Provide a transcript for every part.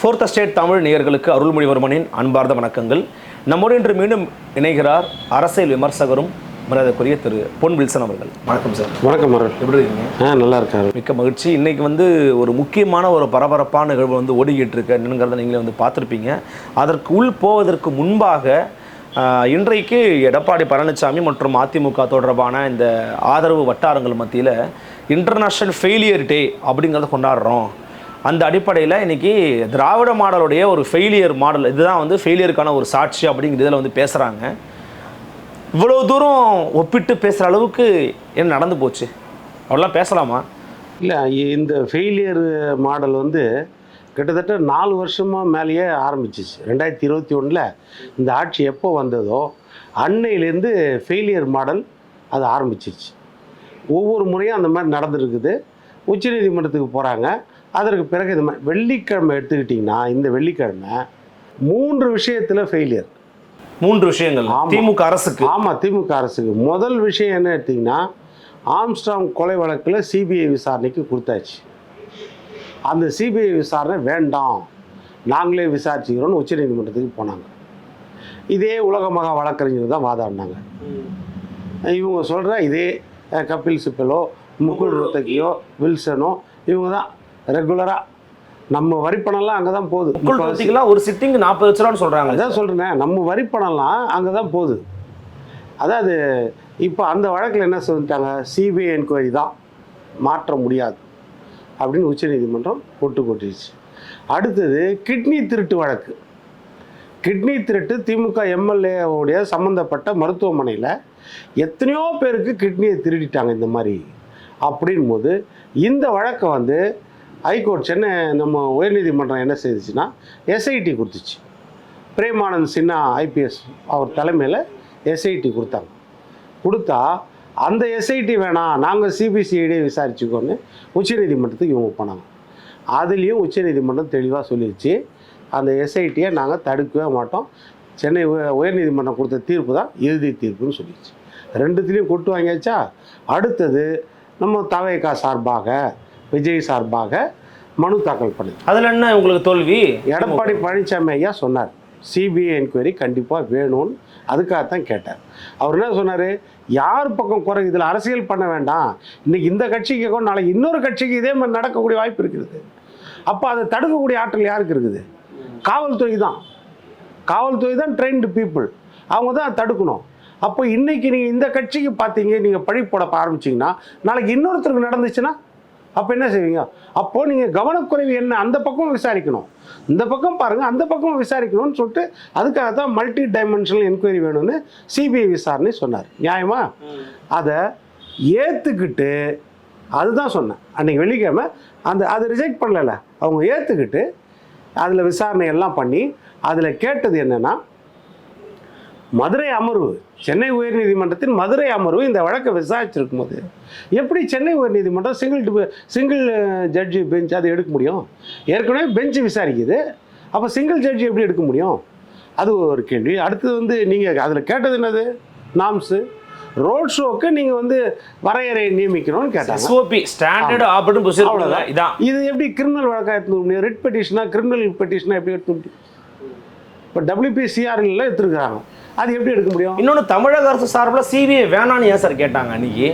Fourth state Tamil நேயர்களுக்கு அருள்மொழிவர்மனின் அன்பார்ந்த வணக்கங்கள். நம்மோடு இன்று மீண்டும் இணைகிறார் அரசியல் விமர்சகரும் மரியாதைக்குரிய திரு பொன் வில்சன் அவர்கள். வணக்கம் சார். வணக்கம் எப்படி இருக்கீங்க? ஆ நல்லா இருக்காரு. மிக்க மகிழ்ச்சி. இன்னைக்கு வந்து ஒரு முக்கியமான ஒரு பரபரப்பான நிகழ்வு வந்து ஓடிக்கிட்டு இருக்கு என்னங்கிறத நீங்களே வந்து பார்த்துருப்பீங்க. அதற்கு உள் போவதற்கு முன்பாக இன்றைக்கு எடப்பாடி பழனிசாமி மற்றும் அதிமுக தொடர்பான இந்த ஆதரவு வட்டாரங்கள் மத்தியில் இன்டர்நேஷ்னல் ஃபெயிலியர் டே அப்படிங்கிறத கொண்டாடுறோம். அந்த அடிப்படையில் இன்றைக்கி திராவிட மாடலுடைய ஒரு ஃபெயிலியர் மாடல் இதுதான் வந்து ஃபெயிலியருக்கான ஒரு சாட்சி அப்படிங்கிற இதில் வந்து பேசுகிறாங்க இவ்வளோ தூரம் ஒப்பிட்டு பேசுகிற அளவுக்கு என்ன நடந்து போச்சு? அவ்வளோலாம் பேசலாமா? இல்லை இந்த ஃபெயிலியர் மாடல் வந்து கிட்டத்தட்ட நாலு வருஷமாக மேலேயே ஆரம்பிச்சிச்சு. ரெண்டாயிரத்தி இருபத்தி ஒன்றில் இந்த ஆட்சி எப்போ வந்ததோ அன்னையிலேருந்து ஃபெயிலியர் மாடல் அது ஆரம்பிச்சிருச்சு. ஒவ்வொரு முறையும் அந்த மாதிரி நடந்துருக்குது. உச்சநீதிமன்றத்துக்கு போகிறாங்க அதற்கு பிறகு இந்த மாதிரி வெள்ளிக்கிழமை எடுத்துக்கிட்டிங்கன்னா இந்த வெள்ளிக்கிழமை மூன்று விஷயத்தில் ஃபெயிலியர் மூன்று விஷயங்கள். திமுக அரசுக்கு. ஆமாம் திமுக அரசுக்கு. முதல் விஷயம் என்ன எடுத்திங்கன்னா ஆம்ஸ்ட்ராங் கொலை வழக்கில் சிபிஐ விசாரணைக்கு கொடுத்தாச்சு. அந்த சிபிஐ விசாரணை வேண்டாம். நாங்களே விசாரிச்சுக்கிறோன்னு உச்சநீதிமன்றத்துக்கு போனாங்க. இதே உலக மகா வழக்கறிஞர் தான் வாதாடினாங்க. இவங்க சொல்கிற இதே கபில் சிப்பலோ முகுல் ரோத்தகியோ வில்சனோ இவங்க தான் ரெகுலராக நம்ம வரிப்பணம்லாம் அங்கே தான் போகுது முக்குள் ரோத்திக்கெல்லாம் ஒரு சிட்டிங் நாற்பது லட்ச ரூபான்னு சொல்றாங்க. அதான் சொல்கிறேன் நம்ம வரி பணம்லாம் அங்கே தான் போகுது. அதாவது இப்போ அந்த வழக்கில் என்ன சொல்லிட்டாங்க? சிபிஐ என்கொயரி தான் மாற்ற முடியாது அப்படின்னு உச்சநீதிமன்றம் போட்டு கொட்டிருச்சு அடுத்தது கிட்னி திருட்டு வழக்கு. கிட்னி திருட்டு திமுக எம்எல்ஏவுடைய சம்மந்தப்பட்ட மருத்துவமனையில் எத்தனையோ பேருக்கு கிட்னியை திருடிட்டாங்க இந்த மாதிரி. அப்படின் போது இந்த வழக்கை வந்து ஹைகோர்ட் சென்னை நம்ம உயர்நீதிமன்றம் என்ன செய்துச்சுன்னா எஸ்ஐடி கொடுத்துச்சு. பிரேமானந்த் சின்ஹா ஐபிஎஸ் அவர் தலைமையில் எஸ்ஐடி கொடுத்தாங்க. கொடுத்தா அந்த எஸ்ஐடி வேணாம் நாங்கள் சிபிசிஐடியே விசாரிச்சுக்கோன்னு உச்சநீதிமன்றத்துக்கு இவங்க போனாங்க. அதுலேயும் உச்சநீதிமன்றம் தெளிவாக சொல்லிடுச்சு அந்த எஸ்ஐடியை நாங்கள் தடுக்கவே மாட்டோம். சென்னை உயர்நீதிமன்றம் கொடுத்த தீர்ப்பு தான் இறுதி தீர்ப்புன்னு சொல்லிடுச்சு ரெண்டுத்துலேயும் கொட்டு வாங்கியாச்சா? அடுத்தது நம்ம தவைக்கா சார்பாக விஜய் சார்பாக மனு தாக்கல் பண்ணுது அதுல என்ன உங்களுக்கு தோல்வி? எடப்பாடி பழனிசாமி ஐயா சொன்னார். சிபிஐ என்கொயரி கண்டிப்பாக வேணும்னு. அதுக்காகத்தான் கேட்டார். அவர் என்ன சொன்னார்? யார் பக்கம் குறை? இதில் அரசியல் பண்ண வேண்டாம். இன்னைக்கு இந்த கட்சிக்கு கேட்கும் நாளைக்கு இன்னொரு கட்சிக்கு இதே மாதிரி நடக்கக்கூடிய வாய்ப்பு இருக்குது. அப்போ அதை தடுக்கக்கூடிய ஆற்றல் யாருக்கு இருக்குது? காவல்துறை தான். காவல்துறை தான் ட்ரெயின்டு பீப்புள் அவங்க தான் தடுக்கணும். அப்போ இன்னைக்கு நீங்கள் இந்த கட்சிக்கு பார்த்தீங்க நீங்கள் பழி போட ஆரம்பிச்சிங்கன்னா நாளைக்கு இன்னொருத்தருக்கு நடந்துச்சுன்னா அப்போ என்ன செய்வீங்க? அப்போது நீங்கள் கவனக்குறைவு என்ன? அந்த பக்கம் விசாரிக்கணும். இந்த பக்கம் பாருங்கள் அந்த பக்கம் விசாரிக்கணும்னு சொல்லிட்டு அதுக்காக தான் மல்டி டைமென்ஷனல் என்கொயரி வேணும்னு சிபிஐ விசாரணை சொன்னார். நியாயமா? அதை ஏற்றுக்கிட்டு அதுதான் சொன்னேன். அன்றைக்கி வெள்ளிக்கிழமை அந்த அதை ரிஜெக்ட் பண்ணலை அவங்க ஏற்றுக்கிட்டு அதில் விசாரணை எல்லாம் பண்ணி அதில் கேட்டது என்னென்னா மதுரை அமர்வு சென்னை உயர்நீதிமன்றத்தின் மதுரை அமர்வு இந்த வழக்கை விசாரிச்சிருக்கும் போது எப்படி சென்னை உயர்நீதிமன்றம் சிங்கிள் சிங்கிள் ஜட்ஜி பெஞ்ச் அதை எடுக்க முடியும்? ஏற்கனவே பெஞ்சு விசாரிக்குது. அப்போ சிங்கிள் ஜட்ஜி எப்படி எடுக்க முடியும்? அது ஒரு கேள்வி. அடுத்தது வந்து நீங்கள் அதில் கேட்டது என்னது? நாம்ஸு. ரோட் ஷோக்கு நீங்கள் வந்து வரையறை நியமிக்கணும்னு கேட்டாங்க. எஸ்ஓபி ஸ்டாண்டர்ட் ஆப்ரேட்டிங் ப்ரொசீஜர் அவ்வளவுதான். இதான். இது எப்படி கிரிமினல் வழக்காக எடுத்து முடியும்? ரிட் பெட்டிஷனா கிரிமினல் பெட்டிஷனா எப்படி எடுத்து முடியும்? இப்போ டபிள்யூபிசிஆர்ல எடுத்துருக்காங்க. அது எப்படி எடுக்க முடியும்? இன்னொன்னு தமிழக அரசு சார்பில் சிபிஐ வேணான்னு ஏன் சார் கேட்டாங்க அன்னைக்கு?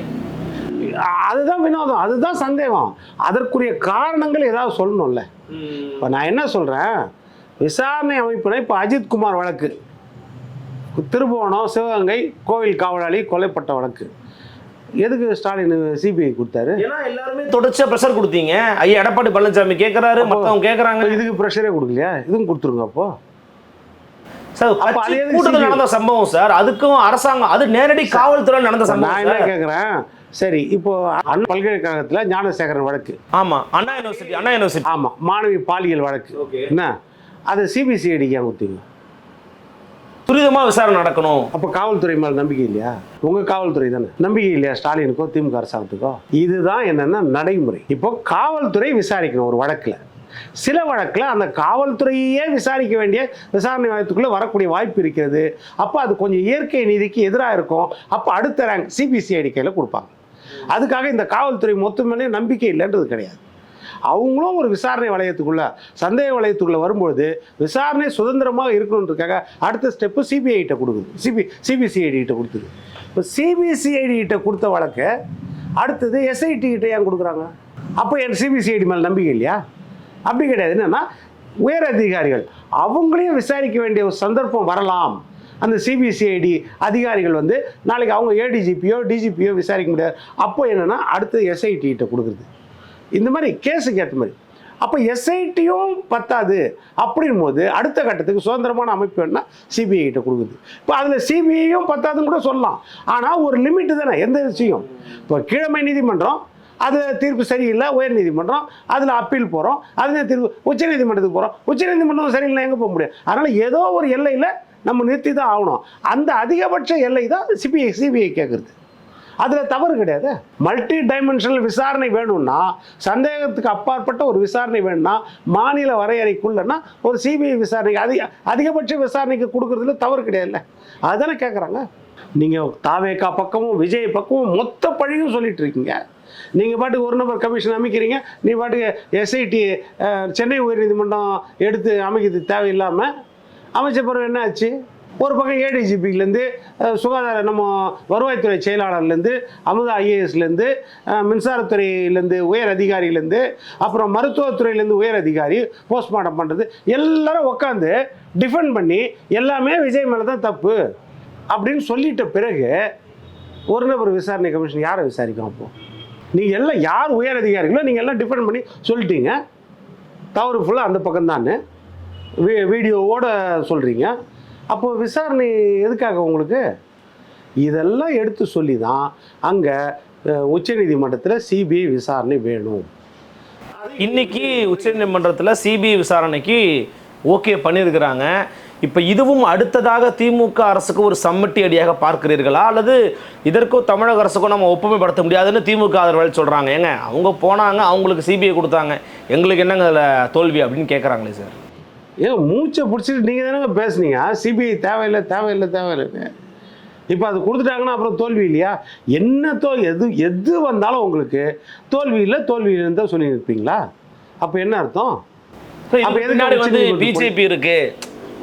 அதுதான் வினோதம். அதுதான் சந்தேகம். அதற்குரிய காரணங்கள் ஏதாவது சொல்லணும்ல. இப்போ நான் என்ன சொல்கிறேன் விசாரணை அமைப்பில் இப்போ அஜித்குமார் வழக்கு. திருபுவனம் சிவகங்கை கோவில் காவலாளி கொலைப்பட்ட வழக்கு. எதுக்கு ஸ்டாலின் சிபிஐ கொடுத்தாரு? ஏன்னா எல்லாருமே தொடர்ச்சியா ப்ரெஷர் கொடுத்தீங்க. ஐயா எடப்பாடி பழனிசாமி கேட்கறாரு மத்தவங்க கேட்கறாங்க இதுக்கு ப்ரெஷரே கொடுக்கலையா? இதுவும் கொடுத்துருங்க அப்போ. சார் கூட்டத்தில்? நடந்த சம்பவம் சார். அதுக்கும் அரசாங்கம் அது நேரடி காவல்துறை நடந்த நான் சம்பவம் என்ன சார். கேட்குறேன் சரி இப்போ அண்ணா பல்கலைக்கழகத்தில் ஞானசேகரன் வழக்கு. ஆமா அண்ணா யூனிவர்சிட்டி அண்ணா யூனிவர்சிட்டி. ஆமாம் மாணவி பாலியல் வழக்கு. என்ன? அது சிபிசிஐடிக்கு ஏன் கொடுத்தீங்க? துரிதமா விசாரணை நடக்கணும். அப்போ காவல்துறை மேலே நம்பிக்கை இல்லையா? உங்கள் காவல்துறை தானே. நம்பிக்கை இல்லையா ஸ்டாலினுக்கோ திமுக அரசாங்கத்துக்கோ? இதுதான் என்னென்னா நடைமுறை. இப்போ காவல்துறை விசாரிக்கணும் ஒரு வழக்கில். சில வழக்கில் அந்த காவல்துறையே விசாரிக்க வேண்டிய விசாரணை வாயத்துக்குள்ளே வரக்கூடிய வாய்ப்பு இருக்கிறது. அப்போ அது கொஞ்சம் இயற்கை நீதிக்கு எதிராக இருக்கும். அப்போ அடுத்த ரேங்க் சிபிசிஐடி கையில் கொடுப்பாங்க. அதுக்காக இந்த காவல்துறை மொத்தமே நம்பிக்கை இல்லைன்றது கிடையாது. அவங்களும் ஒரு விசாரணை வளையத்துக்குள்ள சந்தேக வளையத்துக்குள்ள வரும்பொழுது விசாரணை சுதந்திரமாக இருக்கணுன்றதுக்காக அடுத்த ஸ்டெப்பு சிபிஐ கிட்ட கொடுக்குது. சிபி சிபிசிஐடி கிட்ட கொடுத்துது. இப்போ சிபிசிஐடி கிட்ட கொடுத்த வழக்கை அடுத்தது எஸ்ஐடி கிட்ட ஏன் கொடுக்குறாங்க? அப்போ என் சிபிசிஐடி மேலே நம்பிக்கை இல்லையா? அப்படி கிடையாது. என்னென்னா உயர் அதிகாரிகள் அவங்களையும் விசாரிக்க வேண்டிய ஒரு சந்தர்ப்பம் வரலாம். அந்த சிபிசிஐடி அதிகாரிகள் வந்து நாளைக்கு அவங்க ஏடிஜிபியோ டிஜிபியோ விசாரிக்க முடியாது. அப்போ என்னென்னா அடுத்து எஸ்ஐடி கிட்ட கொடுக்குறது. இந்த மாதிரி கேஸுக்கு ஏற்ற மாதிரி. அப்போ எஸ்ஐடியும் பத்தாது. அப்படின் போது அடுத்த கட்டத்துக்கு சுதந்திரமான அமைப்பு வேணா சிபிஐ கிட்ட கொடுக்குது இப்போ அதில் சிபிஐயும் பத்தாதுன்னு கூட சொல்லலாம். ஆனால் ஒரு லிமிட்டு தானே எந்த விஷயம்? இப்போ கீழமை நீதிமன்றம் அது தீர்ப்பு சரியில்லை உயர் நீதிமன்றம் அதில் அப்பீல் போகிறோம் அதில் தீர்ப்பு உச்ச நீதிமன்றத்துக்கு போகிறோம் உச்ச நீதிமன்றம் சரியில்லை எங்கே போக முடியும்? அதனால் ஏதோ ஒரு எல்லையில் நம்ம நிறுத்தி தான் ஆகணும். அந்த அதிகபட்ச எல்லை தான் சிபிஐ சிபிஐ கேட்குறது அதில் தவறு கிடையாது. மல்டி டைமென்ஷனல் விசாரணை வேணும்னா சந்தேகத்துக்கு அப்பாற்பட்ட ஒரு விசாரணை வேணும்னா மாநில வரையறைக்குள்ளனா ஒரு சிபிஐ விசாரணைக்கு அதிக அதிகபட்ச விசாரணைக்கு கொடுக்குறதுல தவறு கிடையாதுல்ல. அதுதானே கேட்குறாங்க நீங்கள் தாவேக்கா பக்கமும் விஜய் பக்கமும் மொத்த பழியும் சொல்லிட்டு இருக்கீங்க. நீங்கள் பாட்டுக்கு ஒரு நபர் கமிஷன் அமைக்கிறீங்க. நீ பாட்டுக்கு எஸ்ஐடி சென்னை உயர்நீதிமன்றம் எடுத்து அமைக்கிறது தேவையில்லாமல் அமைச்ச பிறகு என்ன ஆச்சு? ஒரு பக்கம் ஏடிஜிபிலேருந்து சுகாதார நம்ம வருவாய்த்துறை செயலாளர்லேருந்து அமுதா ஐஏஎஸ்லேருந்து மின்சாரத்துறையிலேருந்து உயர் அதிகாரியிலேருந்து அப்புறம் மருத்துவத்துறையிலேருந்து உயர் அதிகாரி போஸ்ட்மார்ட்டம் பண்ணுறது எல்லாரும் உட்காந்து டிஃபெண்ட் பண்ணி எல்லாமே விஜய் மேலே தான் தப்பு அப்படின்னு சொல்லிட்ட பிறகு ஒரு நபர் விசாரணை கமிஷன் யாரை விசாரிக்கும் அப்போது நீங்கள் எல்லாம் யார் உயர் அதிகாரிகளோ நீங்கள் எல்லாம் டிஃபெண்ட் பண்ணி சொல்லிட்டீங்க. தவறு ஃபுல்லாக அந்த பக்கம்தான்னு வீ வீடியோவோட சொல்கிறீங்க அப்போது விசாரணை எதுக்காக உங்களுக்கு? இதெல்லாம் எடுத்து சொல்லி தான் அங்கே உச்சநீதிமன்றத்தில் சிபிஐ விசாரணை வேணும். இன்னைக்கு உச்சநீதிமன்றத்தில் சிபிஐ விசாரணைக்கு ஓகே பண்ணியிருக்கிறாங்க இப்போ இதுவும் அடுத்ததாக திமுக அரசுக்கு ஒரு சம்மட்டி அடியாக பார்க்கிறீர்களா? அல்லது இதற்கும் தமிழக அரசுக்கும் நம்ம ஒப்புமைப்படுத்த முடியாதுன்னு திமுக ஆதரவாளர் சொல்கிறாங்க ஏங்க அவங்க போனாங்க அவங்களுக்கு சிபிஐ கொடுத்தாங்க. எங்களுக்கு என்னங்க அதில் தோல்வி அப்படின்னு கேட்குறாங்களே சார். ஏன் மூச்சை பிடிச்சிட்டு நீங்கள் தானங்க பேசுனீங்க. சிபிஐ தேவையில்லை தேவையில்லை தேவையில்லைன்னு. இப்போ அது கொடுத்துட்டாங்கன்னா அப்புறம் தோல்வி இல்லையா? என்ன தோ எது எது வந்தாலும் உங்களுக்கு தோல்வி இல்லை தோல்வி இல்லைன்னு தான் சொல்லி இருப்பீங்களா அப்போ என்ன அர்த்தம்? பிஜேபி இருக்கு.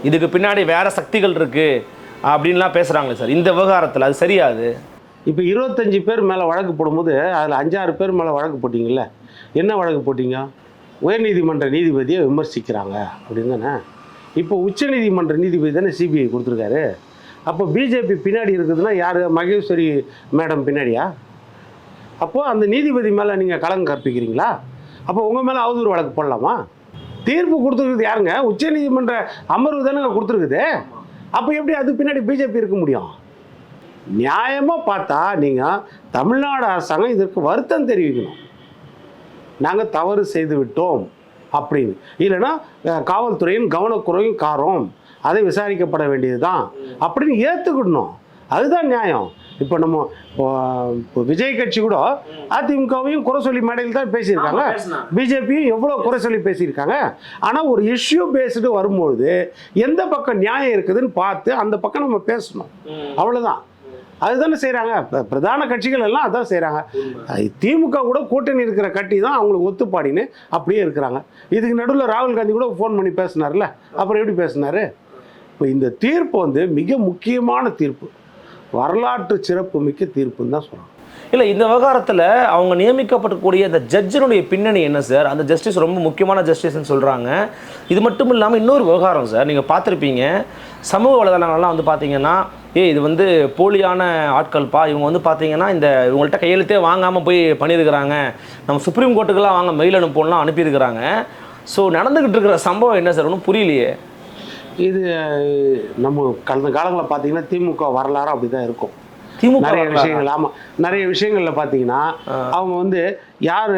இதுக்கு பின்னாடி வேறு சக்திகள் இருக்குது அப்படின்லாம் பேசுகிறாங்களே சார். இந்த விவகாரத்தில் அது சரியாது இப்போ இருபத்தஞ்சி பேர் மேலே வழக்கு போடும்போது அதில் அஞ்சாறு பேர் மேலே வழக்கு போட்டிங்கல்ல? என்ன வழக்கு போட்டிங்க? உயர்நீதிமன்ற நீதிபதியை விமர்சிக்கிறாங்க அப்படின்னு தானே? இப்போ உச்சநீதிமன்ற நீதிபதி தானே சிபிஐ கொடுத்துருக்காரு. அப்போ பிஜேபி பின்னாடி இருக்குதுன்னா யார்? மகேஸ்வரி மேடம் பின்னாடியா? அப்போது அந்த நீதிபதி மேலே நீங்கள் கலங்கம் கற்பிக்கிறீங்களா? அப்போ உங்கள் மேலே அவதூறு வழக்கு போடலாமா? தீர்ப்பு கொடுத்துருக்குது யாருங்க? உச்சநீதிமன்ற அமர்வு தானேங்க கொடுத்துருக்குது. அப்போ எப்படி அதுக்கு பின்னாடி பிஜேபி இருக்க முடியும்? நியாயமாக பார்த்தா நீங்கள் தமிழ்நாடு அரசாங்கம் இதற்கு வருத்தம் தெரிவிக்கணும். நாங்கள் தவறு செய்து விட்டோம் அப்படின்னு. இல்லைன்னா காவல்துறையின் கவனக்குறையும் காரம் அதை விசாரிக்கப்பட வேண்டியது தான் அப்படின்னு ஏற்றுக்கிடணும் அதுதான் நியாயம். இப்போ நம்ம இப்போ, விஜய் கட்சி கூட அதிமுகவையும் குறை சொல்லி மேடையில் தான் பேசியிருக்காங்க. பிஜேபியும் எவ்வளோ குறை சொல்லி பேசியிருக்காங்க. ஆனால் ஒரு இஷ்யூ பேஸ்டு வரும்பொழுது எந்த பக்கம் நியாயம் இருக்குதுன்னு பார்த்து அந்த பக்கம் நம்ம பேசணும். அவ்வளோதான் அதுதானே செய்கிறாங்க பிரதான கட்சிகள் எல்லாம் அதான் செய்கிறாங்க திமுக கூட கூட்டணி இருக்கிற கட்சி தான் அவங்களுக்கு ஒத்துப்பாடின்னு அப்படியே இருக்கிறாங்க. இதுக்கு நடுவில் ராகுல் காந்தி கூட ஃபோன் பண்ணி பேசினார்ல. அப்புறம் எப்படி பேசினாரு? இப்போ இந்த தீர்ப்பு வந்து மிக முக்கியமான தீர்ப்பு. வரலாற்று சிறப்பு மிக்க தீர்ப்புன்னு தான் சொல்கிறாங்க இல்லை இந்த விவகாரத்தில் அவங்க நியமிக்கப்படக்கூடிய அந்த ஜட்ஜினுடைய பின்னணி என்ன சார்? அந்த ஜஸ்டிஸ் ரொம்ப முக்கியமான ஜஸ்டிஸ்னு சொல்கிறாங்க இது மட்டும் இல்லாமல் இன்னொரு விவகாரம் சார். நீங்கள் பார்த்துருப்பீங்க. சமூக வலைதளங்கள்லாம் வந்து பார்த்தீங்கன்னா ஏய் இது வந்து போலியான ஆட்கள்ப்பா. இவங்க வந்து பார்த்தீங்கன்னா இந்த இவங்கள்ட்ட கையெழுத்தே வாங்காமல் போய் பண்ணியிருக்கிறாங்க நம்ம சுப்ரீம் கோர்ட்டுக்கெல்லாம் வாங்க மெயில் அனுப்பணும்லாம் அனுப்பியிருக்கிறாங்க. ஸோ நடந்துக்கிட்டு இருக்கிற சம்பவம் என்ன சார்? ஒன்றும் புரியலையே. இது நம்ம கடந்த காலங்களில் பார்த்தீங்கன்னா திமுக வரலாறு அப்படி தான் இருக்கும் நிறைய? விஷயங்கள் ஆமாம் நிறைய விஷயங்களில் பார்த்தீங்கன்னா அவங்க வந்து யார்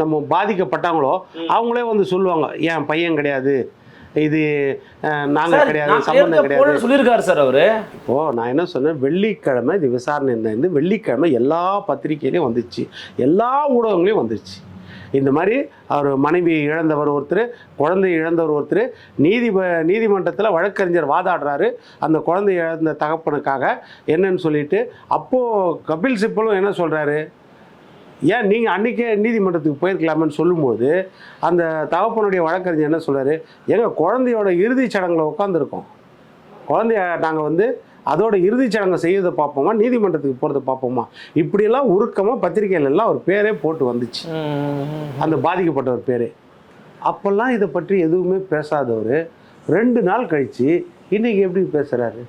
நம்ம பாதிக்கப்பட்டாங்களோ அவங்களே வந்து சொல்லுவாங்க என் பையன் கிடையாது? இது நாங்கள் கிடையாது ஏற்க கிடையாது. சொல்லியிருக்காரு சார் அவரு. இப்போ நான் என்ன சொன்னேன் வெள்ளிக்கிழமை இது விசாரணை இருந்து வெள்ளிக்கிழமை எல்லா பத்திரிகையிலையும் வந்துச்சு. எல்லா ஊடகங்களையும் வந்துருச்சு இந்த மாதிரி அவர் மனைவி இழந்தவர் ஒருத்தர் குழந்தை இழந்தவர் ஒருத்தர் நீதி நீதிமன்றத்தில் வழக்கறிஞர் வாதாடுறாரு. அந்த குழந்தை இழந்த தகப்பனுக்காக என்னன்னு சொல்லிட்டு அப்போது கபில் சிப்பலும் என்ன சொல்கிறாரு ஏன் நீங்கள் அன்றைக்கே நீதிமன்றத்துக்கு போயிருக்கலாமேன்னு சொல்லும்போது அந்த தகப்பனுடைய வழக்கறிஞர் என்ன சொல்கிறார் எங்கள் குழந்தையோட இறுதிச் சடங்கில் உட்காந்துருக்கோம் குழந்தைய நாங்கள் வந்து அதோட இறுதிச் சடங்கை செய்யறதை பார்ப்போமா? நீதிமன்றத்துக்கு போகிறத பார்ப்போமா? இப்படியெல்லாம் உருக்கமாக பத்திரிகையில எல்லாம் ஒரு பேரே போட்டு வந்துச்சு. அந்த பாதிக்கப்பட்டவர் பேரே. அப்போல்லாம் இதை பற்றி எதுவுமே பேசாதவர். ரெண்டு நாள் கழித்து இன்னைக்கு எப்படி பேசுகிறாரு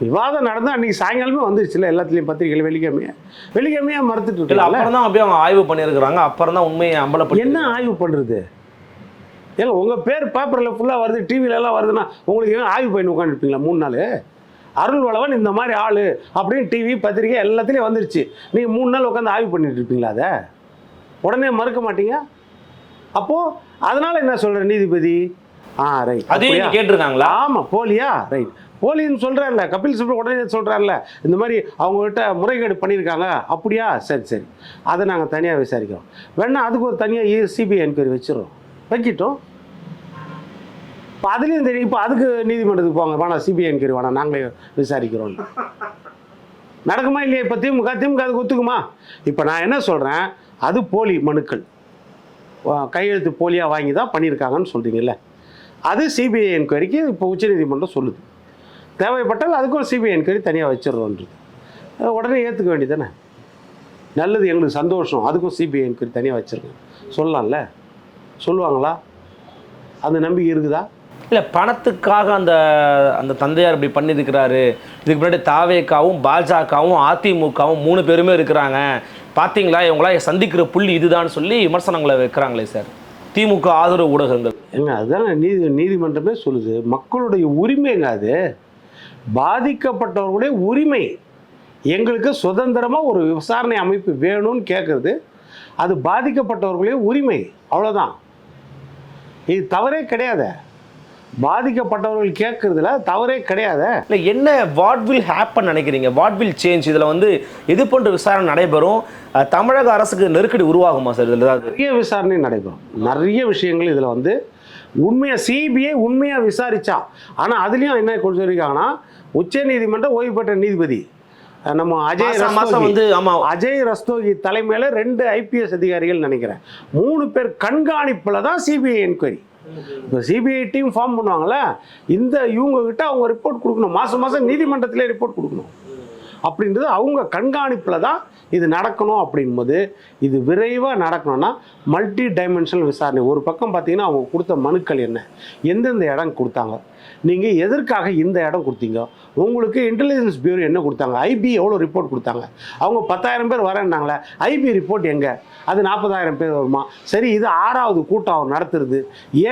விவாதம் நடந்தால் அன்றைக்கி சாயங்காலமே வந்துருச்சுல எல்லாத்துலேயும் பத்திரிகையில் வெள்ளிக்கிழமையா வெள்ளிக்கிழமையா மறுத்துட்டு இருக்காங்கல்ல? அப்புறம் தான் அப்படியே அவங்க ஆய்வு பண்ணியிருக்கிறாங்க. அப்புறம் தான் உண்மையை அம்பலப்பட்டு என்ன ஆய்வு பண்ணுறது ஏங்க உங்கள் பேர் பேப்பரில் ஃபுல்லாக வருது டிவில எல்லாம் வருதுன்னா உங்களுக்கு ஆய்வு பண்ணி உட்காந்துருப்பீங்களா மூணு நாள்? அருள் வளவன் இந்த மாதிரி ஆள் அப்படின்னு டிவி பத்திரிக்கை எல்லாத்துலேயும் வந்துருச்சு. நீங்கள் மூணு நாள் உட்காந்து ஆய்வு பண்ணிட்டு இருப்பீங்களா அதை? உடனே மறுக்க மாட்டீங்க? அப்போது அதனால் என்ன சொல்கிற நீதிபதி? ஆ ரைட் நீங்க கேட்டிருக்காங்களா ஆமாம் போலியா? ரைட் போலின்னு சொல்கிறார்ல கபில் சிபல் உடனே சொல்கிறார்ல இந்த மாதிரி அவங்ககிட்ட முறைகேடு பண்ணியிருக்காங்க. அப்படியா? சரி சரி. அதை நாங்கள் தனியாக விசாரிக்கிறோம். வேணா அதுக்கு ஒரு தனியாக சிபிஐ என்கொயரி வச்சிடறோம். வைக்கிட்டோம். இப்போ அதுலேயும் தெரியும் இப்போ அதுக்கு நீதிமன்றத்துக்கு போங்க. வேணாம் சிபிஐ என்கொயரி வேணாம் நாங்களே விசாரிக்கிறோம் நடக்குமா இல்லையா இப்போ திமுக? திமுக அதுக்கு ஒத்துக்குமா? இப்போ நான் என்ன சொல்கிறேன் அது போலி மனுக்கள். கையெழுத்து போலியாக வாங்கி தான் பண்ணியிருக்காங்கன்னு சொல்கிறீங்கல்ல அது சிபிஐ என்கொயரிக்கு இப்போ உச்சநீதிமன்றம் சொல்லுது. தேவைப்பட்டால் அதுக்கும் சிபிஐ என்கொயரி தனியாக வச்சிடறோன்றது. உடனே ஏற்றுக்க வேண்டியதானே நல்லது எங்களுக்கு சந்தோஷம். அதுக்கும் சிபிஐ என்கொயரி தனியாக வச்சுருக்கேன். சொல்லலாம்ல? சொல்லுவாங்களா? அந்த நம்பிக்கை இருக்குதா? இல்லை பணத்துக்காக அந்த அந்த தந்தையார் இப்படி பண்ணியிருக்கிறாரு. இதுக்கு முன்னாடி தாவேக்காவும் பாஜகவும் அதிமுகவும் மூணு பேருமே இருக்கிறாங்க. பார்த்தீங்களா இவங்களாம் சந்திக்கிற புள்ளி இதுதான் சொல்லி விமர்சனங்களை வைக்கிறாங்களே சார். திமுக ஆதரவு ஊடகங்கள். ஏங்க அதுதான் நீதி நீதிமன்றமே சொல்லுது. மக்களுடைய உரிமைங்க அது. பாதிக்கப்பட்டவர்களுடைய உரிமை. எங்களுக்கு சுதந்திரமாக ஒரு விசாரணை அமைப்பு வேணும்னு கேட்குறது அது பாதிக்கப்பட்டவர்களுடைய உரிமை. அவ்வளோதான் இது தவறே கிடையாது. பாதிக்கப்பட்டவர்கள் கேட்குறதுல தவறே கிடையாது. இல்லை என்ன வாட் வில் ஹேப்பன் நினைக்கிறீங்க? வாட் வில் சேஞ்ச் இதில் வந்து எது போன்ற விசாரணை நடைபெறும். தமிழக அரசுக்கு நெருக்கடி உருவாகுமா சார்? இதில் ஏதாவது நிறைய விசாரணை நடைபெறும். நிறைய விஷயங்கள் இதில் வந்து உண்மையாக சிபிஐ உண்மையாக விசாரிச்சா. ஆனால் அதுலேயும் என்ன சொல்லியிருக்காங்கன்னா உச்சநீதிமன்ற ஓய்வு பெற்ற நீதிபதி நம்ம அஜய் ரஸ்தோகி. வந்து ஆமா. அஜய் ரஸ்தோகி தலைமையில் ரெண்டு ஐபிஎஸ் அதிகாரிகள் நினைக்கிறேன். மூணு பேர் கண்காணிப்பில் தான் சிபிஐ என்கொயரி இப்போ சிபிஐ டீம் ஃபார்ம் பண்ணுவாங்கள்ல இந்த இவங்க கிட்ட அவங்க ரிப்போர்ட் கொடுக்கணும். மாதம் மாதம் நீதிமன்றத்திலே ரிப்போர்ட் கொடுக்கணும். அப்படின்றது அவங்க கண்காணிப்பில் தான் இது நடக்கணும் அப்படின்போது இது விரைவாக நடக்கணும்னா மல்டி டைமென்ஷனல் விசாரணை. ஒரு பக்கம் பார்த்தீங்கன்னா அவங்க கொடுத்த மனுக்கள் என்ன? எந்தெந்த இடம் கொடுத்தாங்க? நீங்கள் எதற்காக இந்த இடம் கொடுத்தீங்க? உங்களுக்கு இன்டெலிஜென்ஸ் பியூரோ என்ன கொடுத்தாங்க? ஐபி எவ்வளோ ரிப்போர்ட் கொடுத்தாங்க? அவங்க பத்தாயிரம் பேர் வரேன்னாங்களே ஐபி ரிப்போர்ட் எங்கே? அது நாற்பதாயிரம் பேர் வருமா? சரி இது ஆறாவது கூட்டம் அவர் நடத்துறது.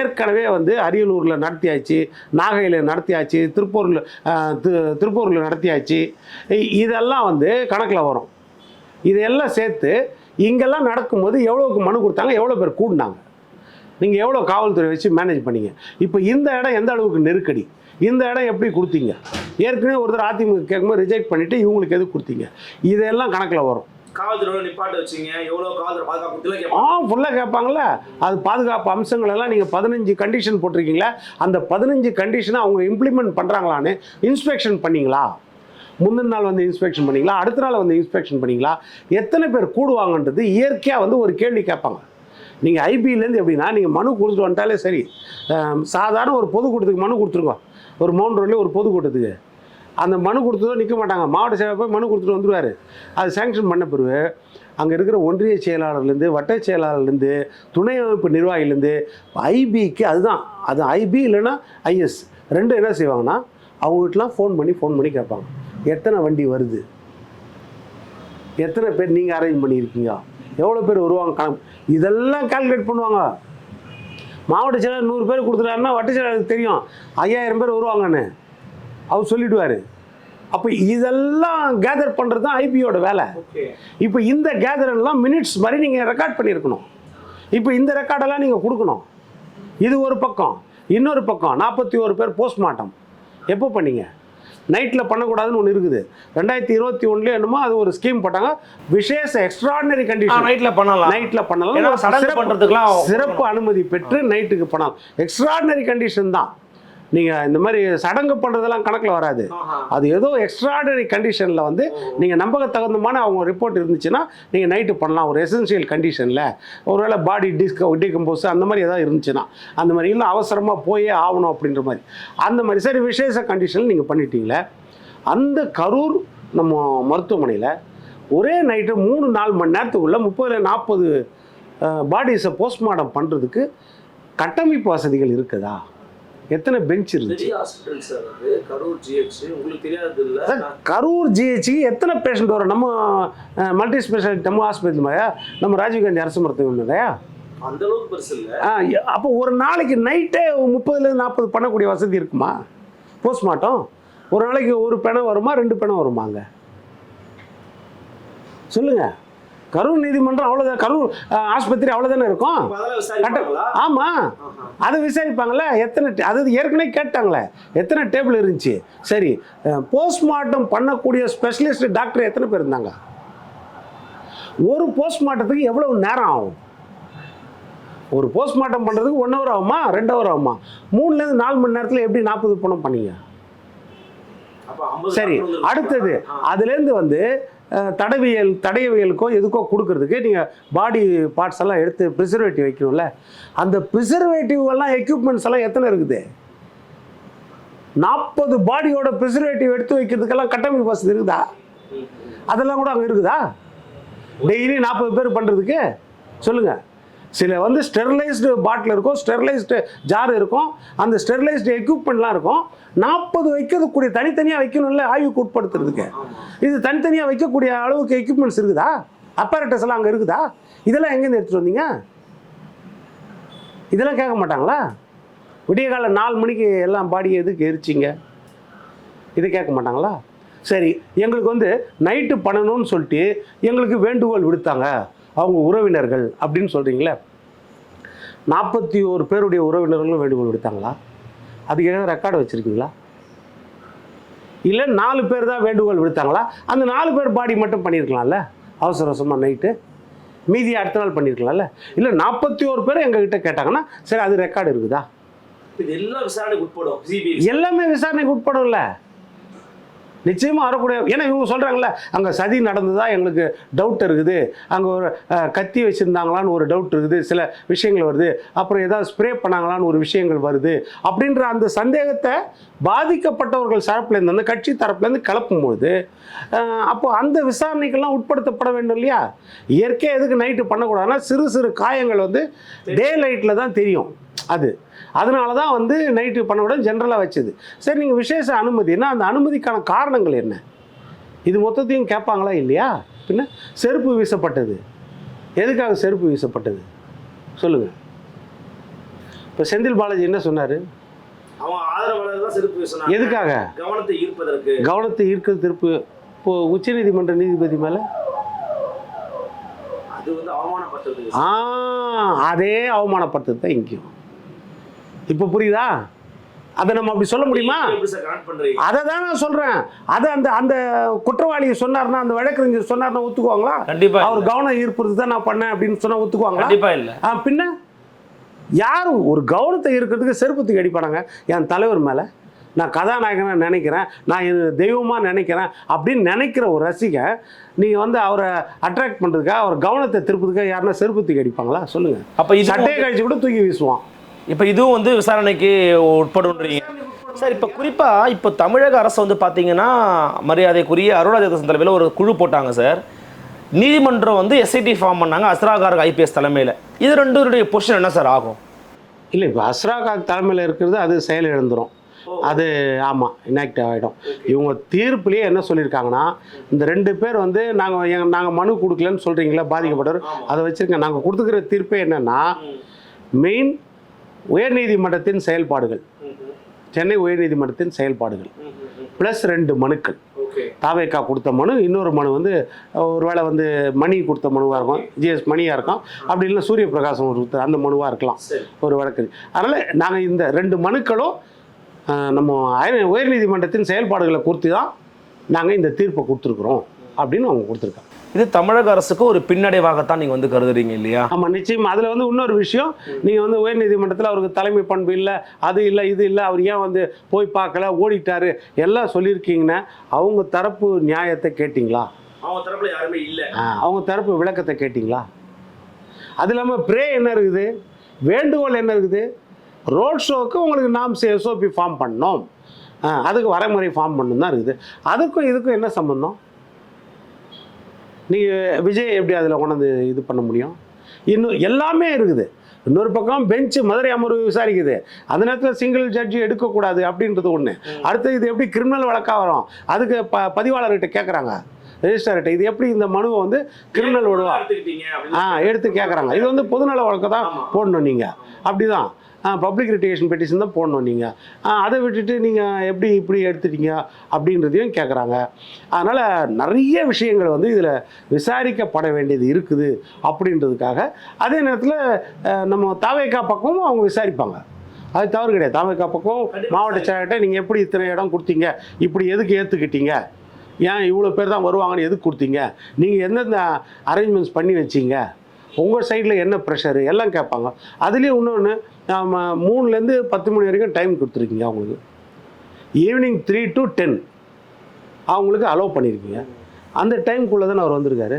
ஏற்கனவே வந்து அரியலூரில் நடத்தியாச்சு நாகையில் நடத்தியாச்சு திருப்பூரில் திருப்பூரில் நடத்தியாச்சு. இதெல்லாம் வந்து கணக்கில் வரும். இதையெல்லாம் சேர்த்து இங்கெல்லாம் நடக்கும்போது எவ்வளோக்கு மனு கொடுத்தாங்க? எவ்வளோ பேர் கூடினாங்க? நீங்கள் எவ்வளோ காவல்துறை வச்சு மேனேஜ் பண்ணீங்க? இப்போ இந்த இடம் எந்த அளவுக்கு நெருக்கடி? இந்த இடம் எப்படி கொடுத்தீங்க? ஏற்கனவே ஒருத்தர் அதிமுக கேட்கும்போது ரிஜெக்ட் பண்ணிவிட்டு இவங்களுக்கு எது கொடுத்தீங்க? இதெல்லாம் கணக்கில் வரும். ஆ ஃபுல்லாக கேட்பாங்கல்ல. அது பாதுகாப்பு அம்சங்கள் எல்லாம் நீங்கள் பதினஞ்சு கண்டிஷன் போட்டிருக்கீங்களா அந்த பதினஞ்சு கண்டிஷனை அவங்க இம்ப்ளிமெண்ட் பண்ணுறாங்களான்னு இன்ஸ்பெக்ஷன் பண்ணீங்களா? முந்தின நாள் வந்து இன்ஸ்பெக்ஷன் பண்ணீங்களா? அடுத்த நாள் வந்து இன்ஸ்பெக்ஷன் பண்ணீங்களா? எத்தனை பேர் கூடுவாங்கன்றது இயற்கையாக வந்து ஒரு கேள்வி கேட்பாங்க. நீங்கள் ஐபியிலேருந்து எப்படின்னா நீங்கள் மனு கொடுத்துட்டு வந்துட்டாலே சரி. சாதாரண ஒரு பொதுக்கூட்டத்துக்கு மனு கொடுத்துருங்க. ஒரு மவுண்ட் ரோட்லேயே ஒரு பொதுக்கூட்டத்துக்கு அந்த மனு கொடுத்ததும் நிற்க மாட்டாங்க. மாவட்ட சேவை போய் மனு கொடுத்துட்டு வந்துடுவார் அது சேங்ஷன் பண்ண பிறகு அங்கே இருக்கிற ஒன்றிய செயலாளர்லேருந்து வட்ட செயலாளர்லேருந்து துணை அமைப்பு நிர்வாகிலேருந்து ஐபிக்கு அதுதான். அது ஐபி இல்லைன்னா ஐஎஸ் ரெண்டு என்ன செய்வாங்கன்னா அவங்ககிட்டலாம் ஃபோன் பண்ணி ஃபோன் பண்ணி கேட்பாங்க. எத்தனை வண்டி வருது? எத்தனை பேர் நீங்கள் அரேஞ்ச் பண்ணியிருக்கீங்க? எவ்வளோ பேர் வருவாங்க? கணக்கு. இதெல்லாம் கால்குலேட் பண்ணுவாங்க. மாவட்ட செயலர் நூறு பேர் கொடுத்துட்டாருன்னா வட்ட செயலருக்கு தெரியும். ஐயாயிரம் பேர் வருவாங்கன்னு. அவர் சொல்லிடுவார். அப்போ இதெல்லாம் கேதர் பண்ணுறது தான் ஐபியோட வேலை. இப்போ இந்த கேதரெல்லாம் மினிட்ஸ் மாதிரி நீங்கள் ரெக்கார்ட் பண்ணியிருக்கணும். இப்போ இந்த ரெக்கார்டெல்லாம் நீங்கள் கொடுக்கணும். இது ஒரு பக்கம். இன்னொரு பக்கம். நாற்பத்தி ஒரு பேர் போஸ்ட்மார்ட்டம் எப்போ பண்ணீங்க? நைட்டில் பண்ணக்கூடாதுன்னு ஒன்று இருக்குது. ரெண்டாயிரத்தி இருபத்தி ஒன்றுலேயே என்னமோ அது ஒரு ஸ்கீம் போட்டாங்க. விசேஷ எக்ஸ்ட்ராடினரி கண்டிஷன் நைட்ல பண்ணலாம். நைட்ல ஏன்னா பண்ணலாம் சடங்கு சிறப்பு- பண்றதுக்குலாம் சிறப்பு அனுமதி பெற்று நைட்டுக்கு பண்ணலாம். எக்ஸ்ட்ராடினரி கண்டிஷன் தான். நீங்க இந்த மாதிரி சடங்கு பண்றதெல்லாம் கணக்குல வராது. அது ஏதோ எக்ஸ்ட்ராடினரி கண்டிஷன்ல வந்து நீங்க நம்பக தகுந்தமான அவங்க ரிப்போர்ட் இருந்துச்சுன்னா நீங்க நைட்டு பண்ணலாம். ஒரு எசென்சியல் கண்டிஷன்ல ஒருவேளை பாடி டிஸ்க டிகம்போஸ் அந்த மாதிரி ஏதாவது இருந்துச்சுன்னா அந்த மாதிரி இல்லை அவசரமா போயே ஆகணும் அப்படின்ற மாதிரி. அந்த மாதிரி சரி விசேஷ கண்டிஷன் நீங்க பண்ணிட்டீங்களே அந்த கரூர் நம்ம மருத்துவமனையில் ஒரே நைட்டு மூணு நாலு மணி நேரத்துக்குள்ள முப்பதுல நாற்பது பாடிஸை போஸ்ட்மார்ட்டம் பண்ணுறதுக்கு கட்டமைப்பு வசதிகள் இருக்குதா? எத்தனை பெஞ்ச் இருந்துச்சு? கரூர் ஜிஹெச் உங்களுக்கு தெரியாது கரூர் ஜிஹெச்சுக்கு எத்தனை பேஷண்ட் வரும்? நம்ம மல்டி ஸ்பெஷாலிட்டி நம்ம ஹாஸ்பிட்டல் மாதிரியா நம்ம ராஜீவ்காந்தி அரசு மருத்துவமனையா அந்த அளவுக்கு பெருசு இல்ல. அப்போ ஒரு நாளைக்கு நைட்டே முப்பதுலேருந்து நாற்பது பண்ணக்கூடிய வசதி இருக்குமா? போஸ்ட்மார்ட்டம் ஒரு நாளைக்கு ஒரு பிணம் வருமா? ரெண்டு பிணம் வருமாங்க? சொல்லுங்க. கரூர் நீதிமன்றம் அவ்வளோதான் கரூர் ஆஸ்பத்திரி அவ்வளோதானே இருக்கும்? கட்ட ஆமா. அதை விசாரிப்பாங்களே எத்தனை அது ஏற்கனவே கேட்டாங்களே எத்தனை டேபிள் இருந்துச்சு? சரி போஸ்ட்மார்ட்டம் பண்ணக்கூடிய ஸ்பெஷலிஸ்ட் டாக்டர் எத்தனை பேர் இருந்தாங்க? ஒரு போஸ்ட்மார்ட்டத்துக்கு எவ்வளவு நேரம் ஆகும்? ஒரு போஸ்ட்மார்ட்டம் பண்ணுறதுக்கு ஒன் ஹவர் ஆகுமா? ரெண்டு ஹவர் ஆகுமா? மூணுலேருந்து நாலு மணி நேரத்தில் எப்படி நாற்பது பணம் பண்ணீங்க? சரி அடுத்தது அதுலேருந்து வந்து தடவியல் தடயவியலுக்கோ எதுக்கோ கொடுக்கறதுக்கு நீங்கள் பாடி பார்ட்ஸ் எல்லாம் எடுத்து ப்ரிசர்வேட்டிவ் வைக்கணும்ல. அந்த ப்ரிசர்வேட்டிவ் எல்லாம் எக்யூப்மெண்ட்ஸ் எல்லாம் எத்தனை இருக்குது? நாற்பது பாடியோட ப்ரிசர்வேட்டிவ் எடுத்து வைக்கிறதுக்கெல்லாம் கட்டமைப்பு வசதி இருக்குதா? அதெல்லாம் கூட அங்கே இருக்குதா? டெய்லி நாற்பது பேர் பண்ணுறதுக்கு சொல்லுங்கள் சில வந்து ஸ்டெர்லைஸ்டு பாட்டில் இருக்கும் ஸ்டெர்லைஸ்டு ஜார் இருக்கும். அந்த ஸ்டெர்லைஸ்டு எக்யூப்மெண்ட்லாம் இருக்கும். நாற்பது வைக்கிறதுக்கூடிய தனித்தனியாக வைக்கணும்ல ஆய்வுக்கு உட்படுத்துறதுக்கு. இது தனித்தனியாக வைக்கக்கூடிய அளவுக்கு எக்யூப்மெண்ட்ஸ் இருக்குதா? அப்பாரட்டஸ் எல்லாம் அங்கே இருக்குதா? இதெல்லாம் எங்கேருந்து எடுத்துகிட்டு வந்தீங்க? இதெல்லாம் கேட்க மாட்டாங்களா? விடிய காலை நாலு மணிக்கு எல்லாம் பாடியை எதுக்கு எரிச்சிங்க? இதை கேட்க மாட்டாங்களா? சரி எங்களுக்கு வந்து நைட்டு பண்ணணும்னு சொல்லிட்டு எங்களுக்கு வேண்டுகோள் விடுத்தாங்க. அவங்க உறவினர்கள் அப்படின்னு சொல்கிறீங்களே நாற்பத்தி ஒரு பேருடைய உறவினர்களும் வேண்டுகோள் விடுத்தாங்களா? அதுக்கு ஏதாவது ரெக்கார்டு வச்சுருக்கீங்களா? இல்லை நாலு பேர் தான் வேண்டுகோள் விடுத்தாங்களா? அந்த நாலு பேர் பாடி மட்டும் பண்ணியிருக்கலாம்ல அவசர அவசரமாக நைட்டு மீதி அடுத்த நாள் பண்ணியிருக்கலாம்ல இல்லை நாற்பத்தி ஒரு பேர் எங்ககிட்ட கேட்டாங்கன்னா சரி அது ரெக்கார்டு இருக்குதா? இது எல்லாம் விசாரணைக்கு உட்படும். எல்லாமே விசாரணைக்கு உட்படும்ல? நிச்சயமாக வரக்கூடிய ஏன்னா இவங்க சொல்றாங்கல்ல அங்கே சதி நடந்ததா எங்களுக்கு டவுட் இருக்குது. அங்கே ஒரு கத்தி வச்சுருந்தாங்களான்னு ஒரு டவுட் இருக்குது சில விஷயங்கள் வருது. அப்புறம் ஏதாவது ஸ்ப்ரே பண்ணாங்களான்னு ஒரு விஷயங்கள் வருது. அப்படின்ற அந்த சந்தேகத்தை பாதிக்கப்பட்டவர்கள் தரப்புலேருந்து அந்த கட்சி தரப்புலேருந்து கிளப்பும்போது அப்போது அப்போ அந்த விசாரணைக்கெல்லாம் உட்படுத்தப்பட வேண்டும் இல்லையா? இயற்கையாக எதுக்கு நைட்டு பண்ணக்கூடாதுன்னா சிறு சிறு காயங்கள் வந்து டே லைட்டில் தான் தெரியும். அது. அதனால தான் வந்து நைட்டு பண்ணக்கூடாது ஜென்ரலாக வச்சது. சரி நீங்கள் விசேஷ அனுமதினா அந்த அனுமதிக்கான காரணங்கள் என்ன? இது மொத்தத்தையும் கேட்பாங்களா இல்லையா? பின்ன செருப்பு வீசப்பட்டது. எதுக்காக செருப்பு வீசப்பட்டது? சொல்லுங்கள் இப்போ செந்தில் பாலாஜி என்ன சொன்னார்? எதுக்காக? கவனத்தை ஈர்ப்பதற்கு. கவனத்தை ஈர்க்க திருப்பு இப்போ உச்சநீதிமன்ற நீதிபதி மேலே? அதே அவமானப்படுத்துறது தான் இங்கேயும். இப்போ புரியுதா? அதை நம்ம அப்படி சொல்ல முடியுமா? அதை தான் நான் சொல்கிறேன் அதை அந்த அந்த குற்றவாளி சொன்னார்னா அந்த வழக்கறிஞர் சொன்னார்னா ஒத்துக்குவாங்களா? கண்டிப்பா அவர் கவனம் ஈர்ப்பது தான் நான் பண்ணேன் அப்படின்னு சொன்னா ஒத்துக்குவாங்களா? கண்டிப்பா இல்ல. பின்ன? யார் ஒரு கவனத்தை ஈர்க்கிறதுக்கு செருப்பத்துக்கு அடிப்பானாங்க? என் தலைவர் மேலே. நான் கதாநாயகனாக நினைக்கிறேன். நான் தெய்வமாக நினைக்கிறேன். அப்படின்னு நினைக்கிற ஒரு ரசிகன் நீங்கள் வந்து அவரை அட்ராக்ட் பண்ணுறதுக்காக அவர் கவனத்தை திருப்பதுக்காக யாருன்னா செருப்பத்துக்கு அடிப்பாங்களா? சொல்லுங்கள் அப்ப இது சட்டையை கழிச்சு கூட தூக்கி வீசுவான். இப்போ இதுவும் வந்து விசாரணைக்கு உட்படுன்றீங்க. சார் இப்போ குறிப்பாக இப்போ தமிழக அரசு வந்து பார்த்தீங்கன்னா மரியாதைக்குரிய அருணாச்சலதாசன் தலைமையில் ஒரு குழு போட்டாங்க சார். நீதிமன்றம் வந்து எஸ்ஐடி ஃபார்ம் பண்ணாங்க அஸ்ராகார்க் ஐபிஎஸ் தலைமையில். இது ரெண்டுடைய பொசிஷன் என்ன சார் ஆகும்? இல்லை இப்போ அஸ்ராகாக் தலைமையில் இருக்கிறது அது செயலிழந்துடும் அது ஆமாம் இன்ஆக்டிவ் ஆகிடும் இவங்க தீர்ப்புலேயே என்ன சொல்லியிருக்காங்கன்னா இந்த ரெண்டு பேர் வந்து நாங்கள் எங்கள் நாங்கள் மனு கொடுக்கலன்னு சொல்கிறீங்களா பாதிக்கப்பட்டவர் அதை வச்சுருக்கேன். நாங்கள் கொடுத்துக்கிற தீர்ப்பே என்னென்னா மெயின் உயர்நீதிமன்றத்தின் செயல்பாடுகள். சென்னை உயர்நீதிமன்றத்தின் செயல்பாடுகள். ப்ளஸ் ரெண்டு மனுக்கள். தாவேக்கா கொடுத்த மனு இன்னொரு மனு வந்து ஒருவேளை வந்து மணி கொடுத்த மனுவாக இருக்கும் ஜிஎஸ் மணியாக இருக்கும் அப்படி இல்லை சூரிய பிரகாசம் கொடுத்த அந்த மனுவாக இருக்கலாம். ஒரு வழக்கு. அதனால் நாங்கள் இந்த ரெண்டு மனுக்களும் நம்ம உயர்நீதிமன்றத்தின் செயல்பாடுகளை குறித்து தான் நாங்கள் இந்த தீர்ப்பை கொடுத்துருக்குறோம் அப்படின்னு அவங்க கொடுத்துருக்காங்க. இது தமிழக அரசுக்கு ஒரு பின்னடைவாகத்தான் நீங்கள் வந்து கருதுறீங்க இல்லையா? ஆமாம் நிச்சயம். அதில் வந்து இன்னொரு விஷயம் நீங்கள் வந்து உயர்நீதிமன்றத்தில் அவருக்கு தலைமை பண்பு இல்லை அது இல்லை இது இல்லை அவர் ஏன் வந்து போய் பார்க்கல ஓடிட்டாரு எல்லாம் சொல்லியிருக்கீங்கன்னா அவங்க தரப்பு நியாயத்தை கேட்டிங்களா? அவங்க தரப்புல யாருமே இல்லை. ஆ, அவங்க தரப்பு விளக்கத்தை கேட்டிங்களா? அது இல்லாமல் ப்ரே என்ன இருக்குது? வேண்டுகோள் என்ன இருக்குது? ரோட் ஷோக்கு உங்களுக்கு நாம் எஸ்ஓபி ஃபார்ம் பண்ணோம். ஆ, அதுக்கு வரைமுறை ஃபார்ம் பண்ணணும் தான் இருக்குது. அதுக்கும் இதுக்கும் என்ன சம்பந்தம்? நீங்கள் விஜய் எப்படி அதில் கொண்டாந்து இது பண்ண முடியும்? இன்னும் எல்லாமே இருக்குது. இன்னொரு பக்கம் பெஞ்சு மதுரை அமர்வு விசாரிக்குது. அந்த நேரத்தில் சிங்கிள் ஜட்ஜி எடுக்கக்கூடாது அப்படின்றது ஒன்று அடுத்து இது எப்படி கிரிமினல் வழக்காக வரும்? அதுக்கு ப பதிவாளர்கிட்ட கேட்குறாங்க ரெஜிஸ்டர்கிட்ட இது எப்படி இந்த மனுவை வந்து கிரிமினல் விடுவா? ஆ எடுத்து கேட்குறாங்க இது வந்து பொதுநல வழக்கு தான் போடணும் நீங்கள் அப்படி தான் பப்ளிக் ரிட்டிகேஷன் பெட்டிஷன் தான் போடணும் நீங்கள் அதை விட்டுட்டு நீங்கள் எப்படி இப்படி எடுத்துட்டீங்க அப்படின்றதையும் கேட்குறாங்க அதனால் நிறைய விஷயங்கள் வந்து இதில் விசாரிக்கப்பட வேண்டியது இருக்குது அப்படின்றதுக்காக. அதே நேரத்தில் நம்ம தாவேக்கா பக்கமும் அவங்க விசாரிப்பாங்க. அது தவறு கிடையாது. தாவேக்கா பக்கம் மாவட்ட செயலர்கிட்ட நீங்கள் எப்படி இத்தனை இடம் கொடுத்தீங்க? இப்படி எதுக்கு ஏற்றுக்கிட்டீங்க ஏன் இவ்வளோ பேர் தான் வருவாங்கன்னு எதுக்கு கொடுத்தீங்க? நீங்கள் எந்தெந்த அரேஞ்ச்மெண்ட்ஸ் பண்ணி வச்சீங்க? உங்கள் சைடில் என்ன ப்ரெஷரு எல்லாம் கேட்பாங்க. அதுலேயும் இன்னொன்று நாம் மூணுலேருந்து பத்து மணி வரைக்கும் டைம் கொடுத்துருக்கீங்க அவங்களுக்கு. ஈவினிங் த்ரீ டு டென் அவங்களுக்கு அலோவ் பண்ணியிருக்கீங்க அந்த டைம்குள்ளே தானே அவர் வந்திருக்காரு.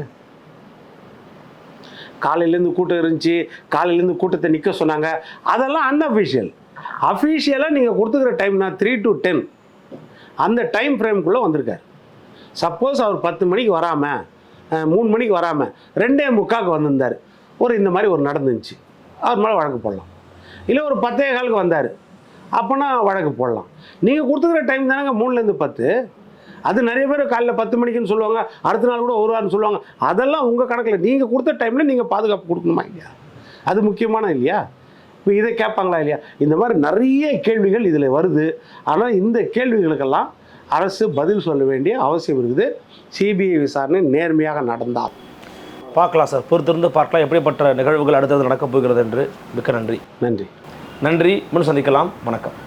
காலையிலேருந்து கூட்டம் இருந்துச்சு. காலையிலேருந்து கூட்டத்தை நிற்க சொன்னாங்க. அதெல்லாம் அன்அஃபிஷியல் அஃபிஷியலாக நீங்கள் கொடுத்துக்கிற டைம்னா த்ரீ டு டென் அந்த டைம் ஃப்ரேம்குள்ளே வந்திருக்காரு. சப்போஸ் அவர் பத்து மணிக்கு வராமல் மூணு மணிக்கு வராமல் ரெண்டே முக்காக்கு வந்திருந்தார். ஒரு இந்த மாதிரி ஒரு நடந்துச்சு. அவர் மேலே வழக்கு போடலாம். இல்லை ஒரு பத்தே காலுக்கு வந்தார். அப்போனா வழக்கு போடலாம். நீங்கள் கொடுத்துக்கிற டைம் தானேங்க மூணுலேருந்து பத்து. அது நிறைய பேர் காலைல பத்து மணிக்குன்னு சொல்லுவாங்க அடுத்த நாள் கூட ஒரு வாரம்னு சொல்லுவாங்க. அதெல்லாம் உங்கள் கணக்கில் நீங்கள் கொடுத்த டைமில் நீங்கள் பாதுகாப்பு கொடுக்கணுமா இல்லையா? அது முக்கியமான இல்லையா? இப்போ இதை கேட்பாங்களா இல்லையா? இந்த மாதிரி நிறைய கேள்விகள் இதில் வருது. ஆனால் இந்த கேள்விகளுக்கெல்லாம் அரசு பதில் சொல்ல வேண்டிய அவசியம் இருக்குது. சிபிஐ விசாரணை நேர்மையாக நடந்தால். பார்க்கலாம் சார். பொறுத்திருந்து பார்க்கலாம். எப்படிப்பட்ட நிகழ்வுகள் அடுத்தது நடக்கப் போகிறது என்று. மிக்க நன்றி. நன்றி. நன்றி. முன் சந்திக்கலாம். வணக்கம்.